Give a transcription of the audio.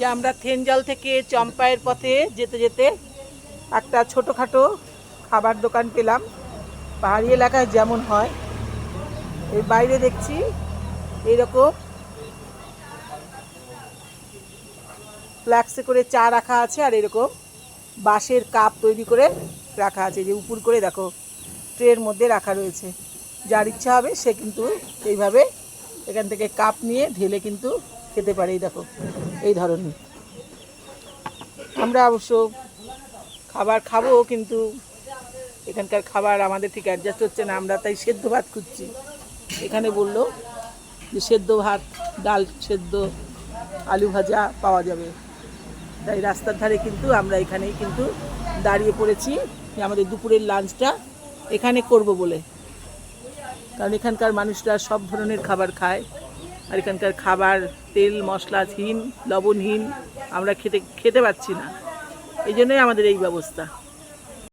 যে আমরা থেনজল থেকে চম্পায়ের পথে যেতে যেতে একটা ছোটোখাটো খাবার দোকান পেলাম। পাহাড়ি এলাকায় যেমন হয়। এই বাইরে দেখছি এইরকম ফ্ল্যাক্সে করে চা রাখা আছে আর এরকম বাঁশের কাপ তৈরি করে রাখা আছে। যে উপর করে দেখো, ট্রের মধ্যে রাখা রয়েছে। যার ইচ্ছা হবে সে কিন্তু এইভাবে এখান থেকে কাপ নিয়ে ঢেলে কিন্তু খেতে পারে, এই দেখো, এই ধরনের। আমরা অবশ্য খাবার খাব, কিন্তু এখানকার খাবার আমাদের ঠিক অ্যাডজাস্ট হচ্ছে না, আমরা তাই সেদ্ধ ভাত খুঁজছি। এখানে বলল যে সেদ্ধ ভাত, ডাল সেদ্ধ, আলু ভাজা পাওয়া যাবে। তাই রাস্তার ধারে কিন্তু আমরা এখানেই কিন্তু দাঁড়িয়ে পড়েছি যে আমাদের দুপুরের লাঞ্চটা এখানে করব বলে। কারণ এখানকার মানুষরা সব ধরনের খাবার খায়। আর এখানকার খাবার, তেল মশলাহীন লবণহীন আমরা খেতে খেতে পাচ্ছি না। এই জন্যই আমাদের এই ব্যবস্থা।